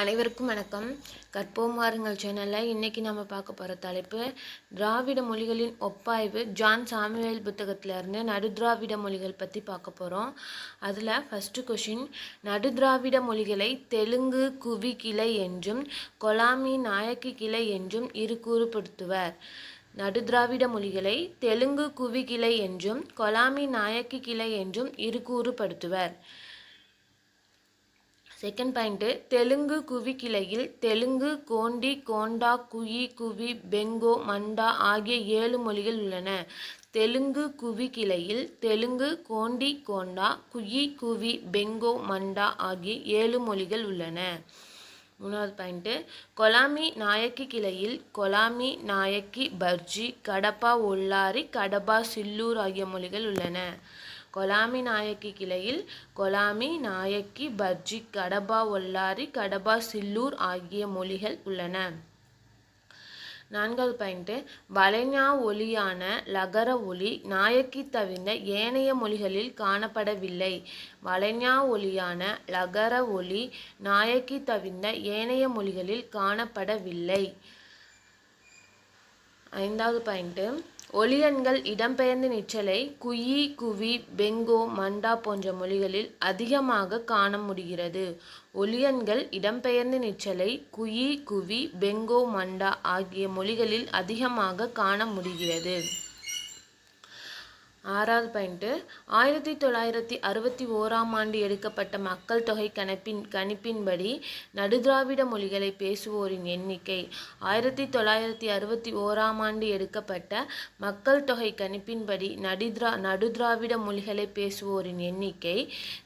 அனைவருக்கும் வணக்கம். கற்போம் வாருங்கள் சேனலில் இன்றைக்கி நம்ம பார்க்க போகிற தலைப்பு திராவிட மொழிகளின் ஒப்பாய்வு. ஜான் சாமுவேல் புத்தகத்திலேருந்து நடுதிராவிட மொழிகள் பற்றி பார்க்க போகிறோம் அதில் ஃபஸ்ட்டு கொஷின் நடுதிராவிட மொழிகளை தெலுங்கு குவி கிளை என்றும் கொலாமி நாயக்கி கிளை என்றும் இரு கூறுபடுத்துவர். நடுதிராவிட மொழிகளை தெலுங்கு குவி கிளை என்றும் கொலாமி நாயக்கி கிளை என்றும் இரு கூறுபடுத்துவர். செகண்ட் பாயிண்ட்டு தெலுங்கு குவி கிளையில் தெலுங்கு கோண்டி கோண்டா குயி குவி பெங்கோ மண்டா ஆகிய ஏழு மொழிகள் உள்ளன. தெலுங்கு குவி கிளையில் தெலுங்கு கோண்டி கோண்டா குயி குவி பெங்கோ மண்டா ஆகிய ஏழு மொழிகள் உள்ளன. மூணாவது பாயிண்ட்டு கொலாமி நாயக்கி கிளையில் கொலாமி நாயக்கி பர்ஜி கடப்பா ஒல்லாரி கடப்பா சில்லூர் ஆகிய மொழிகள் உள்ளன. கொலாமி நாயக்கி கிளையில் கொலாமி நாயக்கி பர்ஜி கடபா ஒல்லாரி கடபா சில்லூர் ஆகிய மொழிகள் உள்ளன. நான்காவது பாயிண்ட்டு வளைஞா ஒலியான லகர ஒலி நாயக்கி தவிர்ந்த ஏனைய மொழிகளில் காணப்படவில்லை. வளைஞா ஒலியான லகர ஒலி நாயக்கி தவிர்ந்த ஏனைய மொழிகளில் காணப்படவில்லை. ஐந்தாவது பாயிண்ட்டு ஒலியன்கள் இடம்பெயர்ந்து நிற்றலை குயி குவி பெங்கோ மண்டா போன்ற மொழிகளில் அதிகமாக காண முடிகிறது. ஒலியன்கள் இடம்பெயர்ந்து நிற்றலை குயி குவி பெங்கோ மண்டா ஆகிய மொழிகளில் அதிகமாக காண முடிகிறது. ஆறாவது பாயிண்ட்டு ஆயிரத்தி தொள்ளாயிரத்தி அறுபத்தி ஓராம் ஆண்டு எடுக்கப்பட்ட மக்கள் தொகை கணப்பின் கணிப்பின்படி நடுதிராவிட மொழிகளை பேசுவோரின் எண்ணிக்கை ஆயிரத்தி தொள்ளாயிரத்தி அறுபத்தி ஓராம் ஆண்டு எடுக்கப்பட்ட மக்கள் தொகை கணிப்பின்படி நடுதிரா நடுதிராவிட மொழிகளை பேசுவோரின் எண்ணிக்கை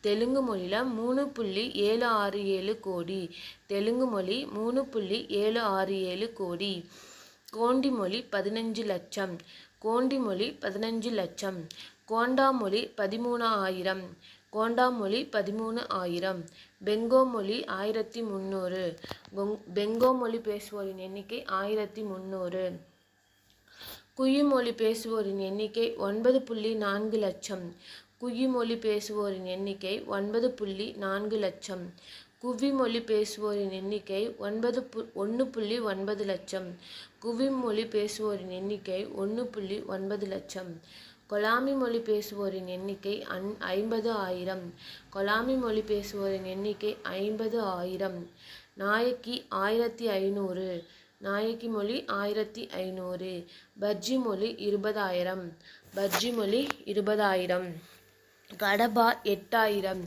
தெலுங்கு மொழியில் மூணு புள்ளி ஏழு ஆறு ஏழு கோடி தெலுங்கு மொழி மூணு புள்ளி ஏழு ஆறு ஏழு கோடி கோண்டி மொழி பதினஞ்சு லட்சம் கோண்டி மொழி பதினஞ்சு லட்சம். கோண்டா மொழி பதிமூணு ஆயிரம். கோண்டா மொழி பதிமூணு ஆயிரம். பெங்கோ மொழி ஆயிரத்தி முந்நூறு பெங்கோ மொழி பேசுவோரின் எண்ணிக்கை ஆயிரத்தி முந்நூறு குயி மொழி பேசுவோரின் எண்ணிக்கை ஒன்பது புள்ளி நான்கு லட்சம். குயி மொழி பேசுவோரின் எண்ணிக்கை ஒன்பது புள்ளி நான்கு லட்சம். குவி மொழி பேசுவோரின் எண்ணிக்கை ஒன்பது பு ஒன்று புள்ளி ஒன்பது லட்சம். குவி மொழி பேசுவோரின் எண்ணிக்கை ஒன்று புள்ளி ஒன்பது லட்சம். கொலாமி மொழி பேசுவோரின் எண்ணிக்கை அன் ஐம்பது ஆயிரம். கொலாமி மொழி பேசுவோரின் எண்ணிக்கை ஐம்பது ஆயிரம். நாயக்கி ஆயிரத்தி ஐநூறு. நாயக்கி மொழி ஆயிரத்தி ஐநூறு. பர்ஜி மொழி இருபதாயிரம். பர்ஜி மொழி இருபதாயிரம். கடபா எட்டாயிரம்.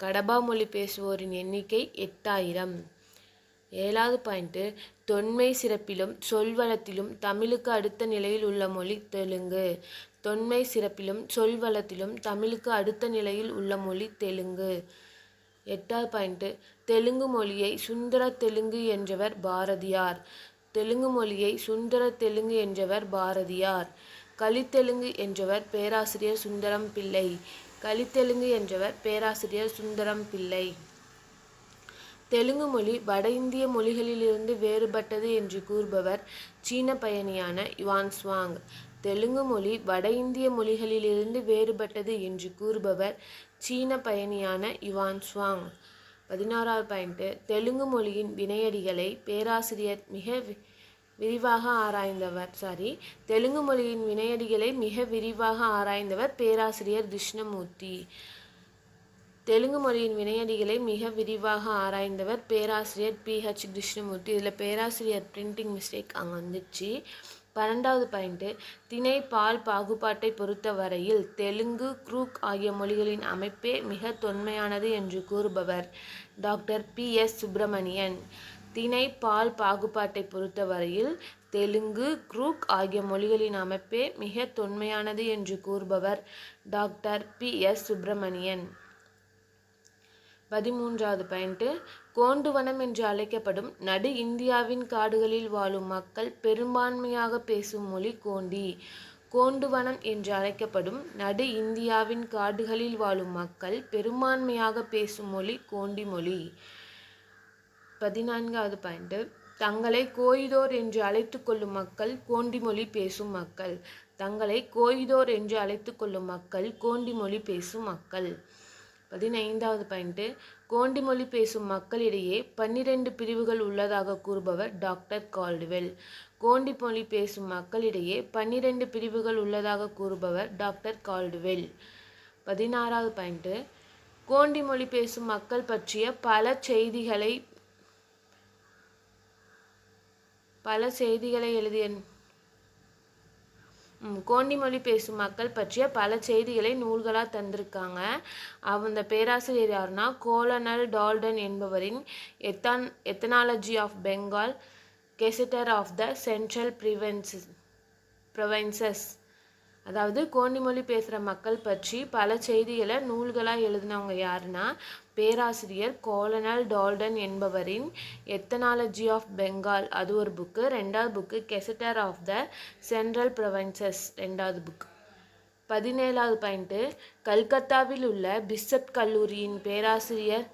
கடபா மொழி பேசுவோரின் எண்ணிக்கை எட்டாயிரம். ஏழாவது பாயிண்ட்டு தொன்மை சிறப்பிலும் சொல்வளத்திலும் தமிழுக்கு அடுத்த நிலையில் உள்ள மொழி தெலுங்கு. தொன்மை சிறப்பிலும் சொல்வளத்திலும் தமிழுக்கு அடுத்த நிலையில் உள்ள மொழி தெலுங்கு. எட்டாவது பாயிண்ட்டு தெலுங்கு மொழியை சுந்தர தெலுங்கு என்றவர் பாரதியார். தெலுங்கு மொழியை சுந்தர தெலுங்கு என்றவர் பாரதியார். கலித்தெலுங்கு என்றவர் பேராசிரியர் சுந்தரம் பிள்ளை கலித்தெலுங்கு என்றவர் பேராசிரியர் சுந்தரம் பிள்ளை. தெலுங்கு மொழி வட இந்திய மொழிகளிலிருந்து வேறுபட்டது என்று கூறுபவர் சீன பயணியான யுவான் ஸ்வாங் தெலுங்கு மொழி வட இந்திய மொழிகளிலிருந்து வேறுபட்டது என்று கூறுபவர் சீன பயணியான யுவான் ஸ்வாங் பதினாறாவது பாயிண்ட்டு தெலுங்கு மொழியின் வினையடிகளை பேராசிரியர் மிக விரிவாக ஆராய்ந்தவர். சாரி தெலுங்கு மொழியின் வினையடிகளை மிக விரிவாக ஆராய்ந்தவர் பேராசிரியர் கிருஷ்ணமூர்த்தி. தெலுங்கு மொழியின் வினையடிகளை மிக விரிவாக ஆராய்ந்தவர் பேராசிரியர் பிஹெச் கிருஷ்ணமூர்த்தி. இதில் பேராசிரியர் பிரிண்டிங் மிஸ்டேக் அங்கே வந்துச்சு. பன்னெண்டாவது பாயிண்ட்டு திணை பால் பாகுபாட்டை பொறுத்த வரையில் தெலுங்கு குரூக் ஆகிய மொழிகளின் அமைப்பே மிக தொன்மையானது என்று கூறுபவர் டாக்டர் பி. எஸ். சுப்பிரமணியன். திணை பால் பாகுபாட்டை பொறுத்தவரையில் தெலுங்கு குரூக் ஆகிய மொழிகளின் அமைப்பே மிக தொன்மையானது என்று கூறுபவர் டாக்டர் பி. எஸ். சுப்பிரமணியன். பதிமூன்றாவது பாயிண்ட்டு கோண்டுவனம் என்று அழைக்கப்படும் நடு இந்தியாவின் காடுகளில் வாழும் மக்கள் பெரும்பான்மையாக பேசும் மொழி கோண்டி. கோண்டுவனம் என்று அழைக்கப்படும் நடு இந்தியாவின் காடுகளில் வாழும் மக்கள் பெரும்பான்மையாக பேசும் மொழி கோண்டி மொழி. பதினான்காவது பாயிண்ட்டு தங்களை கோயிதோர் என்று அழைத்து கொள்ளும் மக்கள் கோண்டி மொழி பேசும் மக்கள். தங்களை கோயிதோர் என்று அழைத்து கொள்ளும் மக்கள் கோண்டி மொழி பேசும் மக்கள். பதினைந்தாவது பாயிண்ட்டு கோண்டி மொழி பேசும் மக்களிடையே பன்னிரண்டு பிரிவுகள் உள்ளதாக கூறுபவர் டாக்டர் கால்டுவெல். கோண்டி மொழி பேசும் மக்களிடையே பன்னிரண்டு பிரிவுகள் உள்ளதாக கூறுபவர் டாக்டர் கால்டுவெல். பதினாறாவது பாயிண்ட்டு கோண்டி மொழி பேசும் மக்கள் பற்றிய பல செய்திகளை பல செய்திகளை எழுதிய கோண்டி மொழி பேசும் மக்கள் பற்றிய பல செய்திகளை நூல்களாக தந்திருக்காங்க. அந்த பேராசிரியர் யாருன்னா கோலனல் டால்டன் என்பவரின் எத்தான் ethnology of Bengal gazetteer of the central provinces provinces. அதாவது கோண்டி மொழி பேசுகிற மக்கள் பற்றி பல செய்திகளை நூல்களாக எழுதினவங்க யாருன்னா பேராசிரியர் கோலனல் டால்டன் என்பவரின் எத்தனாலஜி ஆஃப் பெங்கால். அது ஒரு புக்கு ரெண்டாவது book gazetteer of the central provinces ரெண்டாவது புக் பதினேழாவது பாயிண்ட்டு கல்கத்தாவில் உள்ள பிஷப் கல்லூரியின் பேராசிரியர்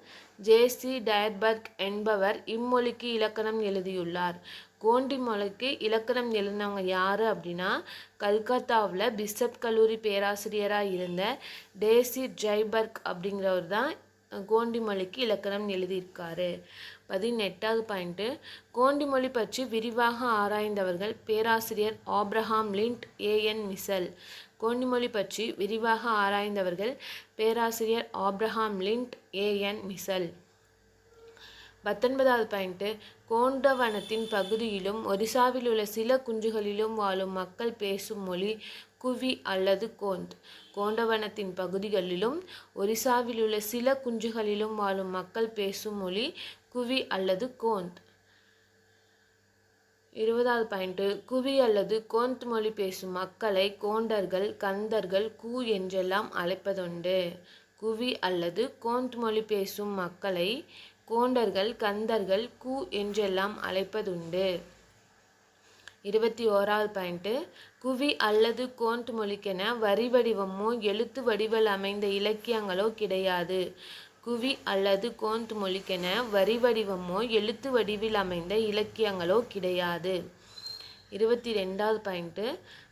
ஜேசி டயர்பர்க் என்பவர் இம்மொழிக்கு இலக்கணம் எழுதியுள்ளார். கோண்டி இலக்கணம் எழுந்தவங்க யார் அப்படின்னா கல்கத்தாவில் பிஷப் கல்லூரி பேராசிரியராக இருந்த டேசி ஜைபர்க் அப்படிங்கிறவர் தான் கோண்டி மொழிக்கு இலக்கணம் எழுதியிருக்காரு. பதினெட்டாவது பாயிண்ட்டு கோண்டி மொழி பற்றி விரிவாக ஆராய்ந்தவர்கள் பேராசிரியர் Abraham Lind A N Mitchell. Gondi மொழி பற்றி விரிவாக ஆராய்ந்தவர்கள் பேராசிரியர் ஆப்ரஹாம் லிண்ட் ஏஎன் மிசல். பத்தொன்பதாவது பாயிண்ட்டு கோண்டவனத்தின் பகுதியிலும் ஒரிசாவில் உள்ள சில குன்றுகளிலும் வாழும் மக்கள் பேசும் மொழி குவி அல்லது கோந்த். கோண்டவனத்தின் பகுதிகளிலும் ஒரிசாவில் உள்ள சில குன்றுகளிலும் வாழும் மக்கள் பேசும் மொழி குவி அல்லது கோந்த். இருபதாவது பாயிண்ட்டு குவி அல்லது கோந்த் மொழி பேசும் மக்களை கோண்டர்கள் கந்தர்கள் கூ என்றெல்லாம் அழைப்பதுண்டு. குவி அல்லது கோந்த் மொழி பேசும் மக்களை கோண்டர்கள் கந்தர்கள் கூ என்றெல்லாம் அழைப்பதுண்டு. இருபத்தி ஓராவது பாயிண்ட்டு. குவி அல்லது கோண்ட் மொழிக்கென வரி வடிவமோ எழுத்து வடிவில் அமைந்த இலக்கியங்களோ கிடையாது. குவி அல்லது கோண்ட் மொழிக்கென வரி வடிவமோ எழுத்து வடிவில் அமைந்த இலக்கியங்களோ கிடையாது. இருபத்தி ரெண்டாவது பாயிண்ட்டு.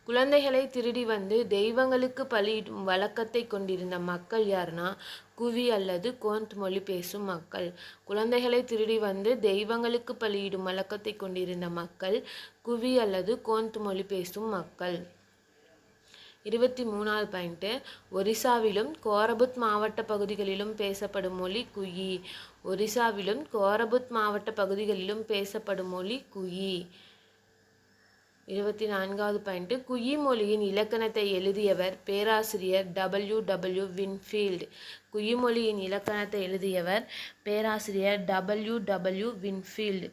குழந்தைகளை திருடி வந்து தெய்வங்களுக்கு பலியிடும் வழக்கத்தை கொண்டிருந்த மக்கள் யாருன்னா குவி அல்லது கோந்த் மொழி பேசும் மக்கள். குழந்தைகளை திருடி வந்து தெய்வங்களுக்கு பலியிடும் வழக்கத்தை கொண்டிருந்த மக்கள் குவி அல்லது கோந்த் மொழி பேசும் மக்கள். இருபத்தி மூணாவது பாயிண்ட்டு ஒரிசாவிலும் கோரபுத் மாவட்ட பகுதிகளிலும் பேசப்படும் மொழி குயி. ஒரிசாவிலும் கோரபுத் மாவட்ட பகுதிகளிலும் பேசப்படும் மொழி குயி. இருபத்தி நான்காவது பாயிண்ட்டு குயி மொழியின் இலக்கணத்தை எழுதியவர் பேராசிரியர் டபிள்யூ டபிள்யூ வின்ஃபீல்டு குயி மொழியின் இலக்கணத்தை எழுதியவர் பேராசிரியர் டபிள்யூ டபிள்யூ வின்ஃபீல்டு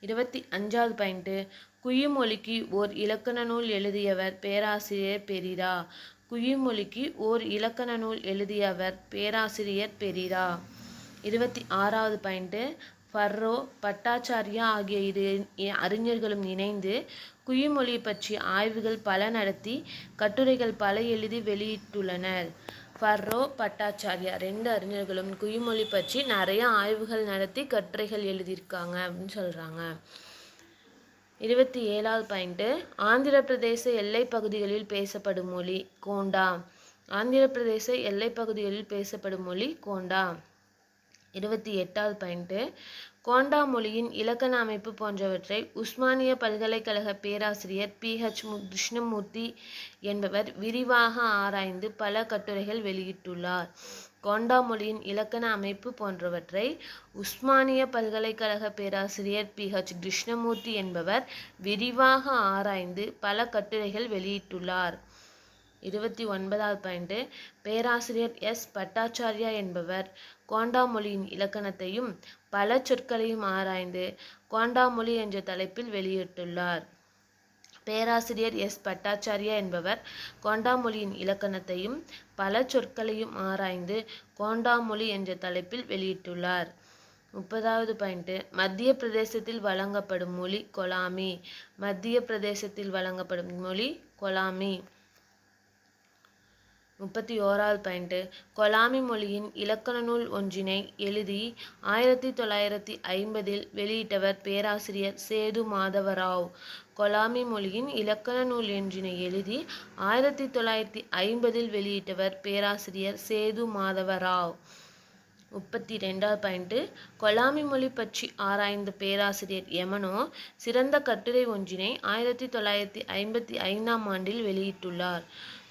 இருபத்தி அஞ்சாவது பாயிண்ட்டு குயி மொழிக்கு ஓர் இலக்கண நூல் எழுதியவர் பேராசிரியர் பெரிரா. குயி மொழிக்கு ஓர் இலக்கண நூல் எழுதியவர் பேராசிரியர் பெரிரா. இருபத்தி ஆறாவது பாயிண்ட்டு ஃபர்ரோ பட்டாச்சாரியா ஆகிய இரு அறிஞர்களும் இணைந்து குயிமொழி பற்றிய ஆய்வுகள் பல நடத்தி கட்டுரைகள் பல எழுதி வெளியிட்டுள்ளனர். ஃபர்ரோ பட்டாச்சாரியா ரெண்டு அறிஞர்களும் குயிமொழி பற்றி நிறைய ஆய்வுகள் நடத்தி கட்டுரைகள் எழுதியிருக்காங்க அப்படின்னு சொல்கிறாங்க இருபத்தி ஏழாவது பாயிண்ட்டு ஆந்திர பிரதேச எல்லை பகுதிகளில் பேசப்படும் மொழி கோண்டா. ஆந்திர பிரதேச எல்லை பகுதிகளில் பேசப்படும் மொழி கோண்டா. இருபத்தி எட்டாவது பாயிண்ட்டு கோண்டா மொழியின் இலக்கண அமைப்பு போன்றவற்றை உஸ்மானிய பல்கலைக்கழக பேராசிரியர் பிஹெச் கிருஷ்ணமூர்த்தி என்பவர் விரிவாக ஆராய்ந்து பல கட்டுரைகள் வெளியிட்டுள்ளார். கோண்டா மொழியின் இலக்கண அமைப்பு போன்றவற்றை உஸ்மானிய பல்கலைக்கழக பேராசிரியர் பிஹெச் கிருஷ்ணமூர்த்தி என்பவர் விரிவாக ஆராய்ந்து பல கட்டுரைகள் வெளியிட்டுள்ளார். இருபத்தி ஒன்பதாவது பாயிண்ட்டு பேராசிரியர் எஸ். பட்டாச்சாரியா என்பவர் கோண்டா மொழியின் இலக்கணத்தையும் பல சொற்களையும் ஆராய்ந்து கோண்டா மொழி என்ற தலைப்பில் வெளியிட்டுள்ளார். பேராசிரியர் எஸ். பட்டாச்சார்யா என்பவர் கோண்டா மொழியின் இலக்கணத்தையும் பல சொற்களையும் ஆராய்ந்து கோண்டா மொழி என்ற தலைப்பில் வெளியிட்டுள்ளார். முப்பதாவது பாயிண்ட்டு மத்திய பிரதேசத்தில் வழங்கப்படும் மொழி கொலாமி. மத்திய பிரதேசத்தில் வழங்கப்படும் மொழி கொலாமி. முப்பத்தி ஓராவது பாயிண்ட்டு கொலாமி மொழியின் இலக்கண நூல் ஒன்றினை எழுதி ஆயிரத்தி தொள்ளாயிரத்தி ஐம்பதில் வெளியிட்டவர் பேராசிரியர் சேது மாதவராவ். கொலாமி மொழியின் இலக்கண நூல் ஒன்றினை எழுதி ஆயிரத்தி தொள்ளாயிரத்தி ஐம்பதில் வெளியிட்டவர் பேராசிரியர் சேது மாதவராவ். முப்பத்தி ரெண்டாவது பாயிண்ட்டு கொலாமி மொழி பற்றி ஆராய்ந்த பேராசிரியர் எமனோ சிறந்த கட்டுரை ஒன்றினை ஆயிரத்தி தொள்ளாயிரத்தி ஐம்பத்தி ஐந்தாம் ஆண்டில் வெளியிட்டுள்ளார்.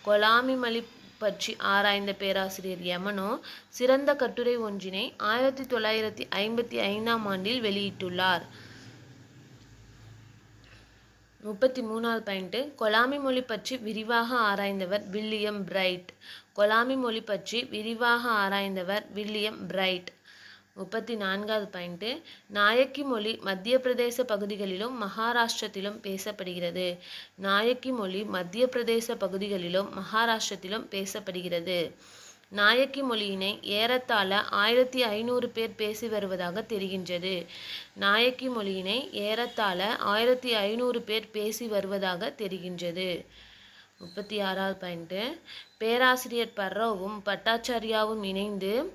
கொலாமி மொழி பற்றி ஆராய்ந்த பேராசிரியர் யமனோ சிறந்த கட்டுரை ஒன்றினை ஆயிரத்தி தொள்ளாயிரத்தி ஐம்பத்தி ஐந்தாம் ஆண்டில் வெளியிட்டுள்ளார். முப்பத்தி மூணாவது பாயிண்ட்டு கொலாமி மொழி பற்றி விரிவாக ஆராய்ந்தவர் வில்லியம் பிரைட். கொலாமி மொழி பற்றி விரிவாக ஆராய்ந்தவர் வில்லியம் பிரைட். முப்பத்தி நான்காவது பாயிண்ட்டு நாயக்கி மொழி மத்திய பிரதேச பகுதிகளிலும் மகாராஷ்டிரத்திலும் பேசப்படுகிறது. நாயக்கி மொழி மத்திய பிரதேச பகுதிகளிலும் மகாராஷ்டிரத்திலும் பேசப்படுகிறது. நாயக்கி மொழியினை ஏறத்தாழ ஆயிரத்தி ஐநூறு பேர் பேசி வருவதாக தெரிகின்றது. நாயக்கி மொழியினை ஏறத்தாழ ஆயிரத்தி ஐநூறு பேர் பேசி வருவதாக தெரிகின்றது. முப்பத்தி ஆறாவது பாயிண்ட்டு பேராசிரியர் பர்ரோவும் பட்டாச்சாரியாவும் இணைந்து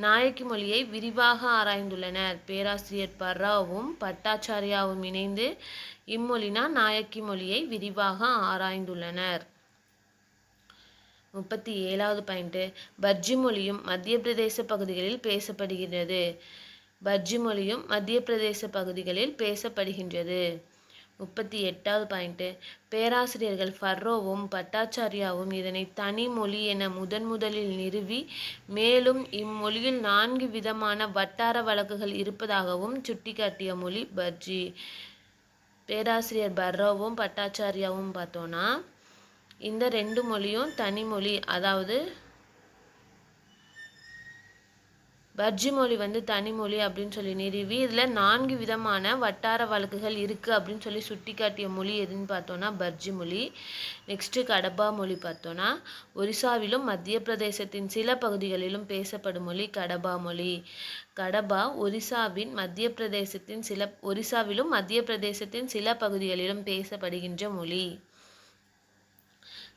நாயக்கி மொழியை விரிவாக ஆராய்ந்துள்ளனர். பேராசிரியர் பர்ராவும் பட்டாச்சாரியாவும் இணைந்து இம்மொழினா நாயக்கி மொழியை விரிவாக ஆராய்ந்துள்ளனர். முப்பத்தி ஏழாவது பாயிண்ட்டு பர்ஜி மொழியும் மத்திய பிரதேச பகுதிகளில் பேசப்படுகிறது பர்ஜி மொழியும் மத்திய பிரதேச பகுதிகளில் பேசப்படுகின்றது. முப்பத்தி எட்டாவது பாயிண்ட்டு பேராசிரியர்கள் ஃபர்ரோவும் பட்டாச்சாரியாவும் இதனை தனி மொழி என முதன் முதலில் நிறுவி மேலும் இம்மொழியில் நான்கு விதமான வட்டார வழக்குகள் இருப்பதாகவும் சுட்டிக்காட்டிய மொழி பர்ஜி. பேராசிரியர் பர்ரோவும் பட்டாச்சாரியாவும் பார்த்தோன்னா இந்த ரெண்டு மொழியும் தனி மொழி. அதாவது பர்ஜி மொழி வந்து தனிமொழி அப்படின்னு சொல்லி நிறுவி இதில் நான்கு விதமான வட்டார வழக்குகள் இருக்குது அப்படின்னு சொல்லி சுட்டி காட்டிய மொழி எதுன்னு பார்த்தோன்னா பர்ஜி மொழி நெக்ஸ்ட்டு கடபா மொழி பார்த்தோன்னா ஒரிசாவிலும் மத்திய பிரதேசத்தின் சில பகுதிகளிலும் பேசப்படும் மொழி கடபா மொழி. கடபா ஒரிசாவின் மத்திய பிரதேசத்தின் சில ஒரிசாவிலும் மத்திய பிரதேசத்தின் சில பகுதிகளிலும் பேசப்படுகின்ற மொழி.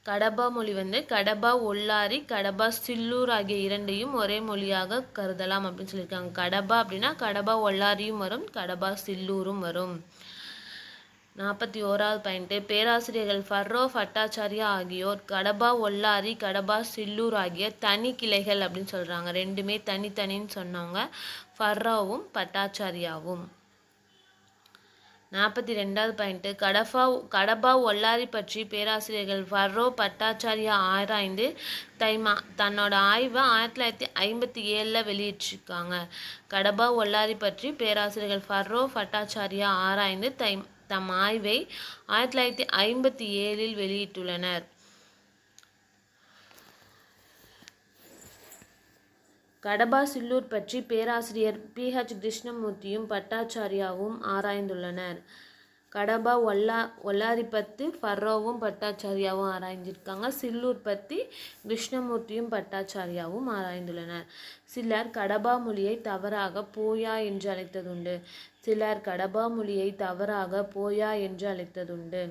கடபா மொழி வந்து கடபா ஒல்லாரி கடபா சில்லூர் ஆகிய இரண்டையும் ஒரே மொழியாக கருதலாம் அப்படின்னு சொல்லியிருக்காங்க. கடபா அப்படின்னா கடபா ஒல்லாரியும் வரும் கடபா சில்லூரும் வரும். நாற்பத்தி ஓராவது பாயிண்ட்டு பேராசிரியர்கள் ஃபர்ரோ பட்டாச்சாரியா ஆகியோர் கடபா ஒல்லாரி கடபா சில்லூர் ஆகிய தனி கிளைகள் அப்படின்னு சொல்கிறாங்க ரெண்டுமே தனித்தனின்னு சொன்னவங்க ஃபர்ரோவும் பட்டாச்சாரியாவும். நாற்பத்தி ரெண்டாவது பாயிண்ட்டு கடஃபா கடபா ஒல்லாரி பற்றி பேராசிரியர்கள் ஃபர்ரோ பட்டாச்சாரியா ஆராய்ந்து தைமா தன்னோட ஆய்வை ஆயிரத்தி தொள்ளாயிரத்தி ஐம்பத்தி ஏழில் வெளியிட்டிருக்காங்க. கடபா ஒல்லாரி பற்றி பேராசிரியர்கள் ஃபர்ரோ பட்டாச்சாரியா ஆராய்ந்து தை தம் ஆய்வை ஆயிரத்தி தொள்ளாயிரத்தி ஐம்பத்தி ஏழில் வெளியிட்டுள்ளனர். கடபா சில்லூர் பற்றி பேராசிரியர் பி. ஹெச். கிருஷ்ணமூர்த்தியும் பட்டாச்சாரியாவும் ஆராய்ந்துள்ளனர். கடபா ஒல்லா ஒல்லாரி பற்றி ஃபர்ரோவும் பட்டாச்சாரியாவும் ஆராய்ஞ்சிருக்காங்க சில்லூர் பற்றி கிருஷ்ணமூர்த்தியும் பட்டாச்சாரியாவும் ஆராய்ந்துள்ளனர். சிலர் கடபா மொழியை தவறாக போயா என்று அழைத்ததுண்டு. சிலர் கடபா மொழியை தவறாக போயா என்று அழைத்ததுண்டு.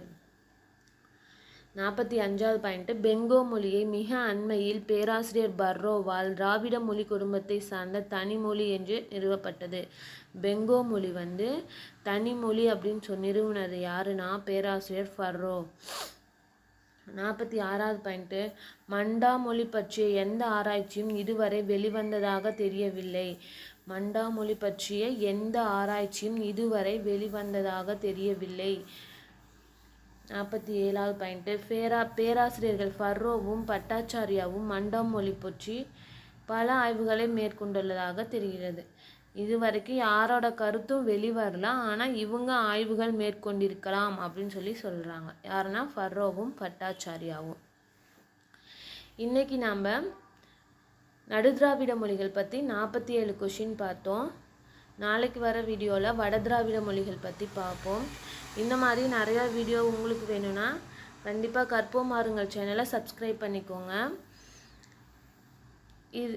நாற்பத்தி அஞ்சாவது பாயிண்ட்டு பெங்கோ மொழியை மிக அண்மையில் பேராசிரியர் பர்ரோவால் திராவிட மொழி குடும்பத்தை சார்ந்த தனிமொழி என்று நிறுவப்பட்டது. பெங்கோ மொழி வந்து தனிமொழி அப்படின்னு சொல்லி நிறுவனது யாருன்னா பேராசிரியர் ஃபர்ரோ நாற்பத்தி ஆறாவது பாயிண்ட்டு மண்டா மொழி பற்றிய எந்த ஆராய்ச்சியும் இதுவரை வெளிவந்ததாக தெரியவில்லை. மண்டா மொழி பற்றிய எந்த ஆராய்ச்சியும் இதுவரை வெளிவந்ததாக தெரியவில்லை. நாற்பத்தி ஏழாவது பாயிண்ட்டு பேரா பேராசிரியர்கள் ஃபர்ரோவும் பட்டாச்சாரியாவும் மண்டம் மொழி பற்றி பல ஆய்வுகளை மேற்கொண்டுள்ளதாக தெரிகிறது. இதுவரைக்கும் யாரோட கருத்தும் வெளிவரல. ஆனால் இவங்க ஆய்வுகள் மேற்கொண்டிருக்கலாம் அப்படின்னு சொல்லி சொல்கிறாங்க யாருன்னா ஃபர்ரோவும் பட்டாச்சாரியாவும். இன்றைக்கி நாம் நடுதிராவிட மொழிகள் பற்றி நாற்பத்தி ஏழு கொஷின் பார்த்தோம். நாளைக்கு வர வீடியோவில் வடதிராவிட மொழிகள் பற்றி பார்ப்போம். இந்த மாதிரி நிறையா வீடியோ உங்களுக்கு வேணும்னா கண்டிப்பாக கற்போம் மாறுங்கள் சேனலை சப்ஸ்கிரைப் பண்ணிக்கோங்க. இது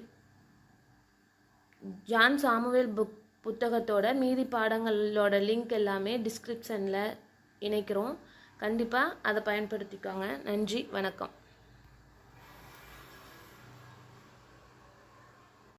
ஜான் சாமுவேல் புக் புத்தகத்தோட மீதி பாடங்களோட லிங்க் எல்லாமே டிஸ்கிரிப்ஷனில் இணைக்கிறோம். கண்டிப்பாக அதை பயன்படுத்திக்கோங்க. நன்றி வணக்கம்.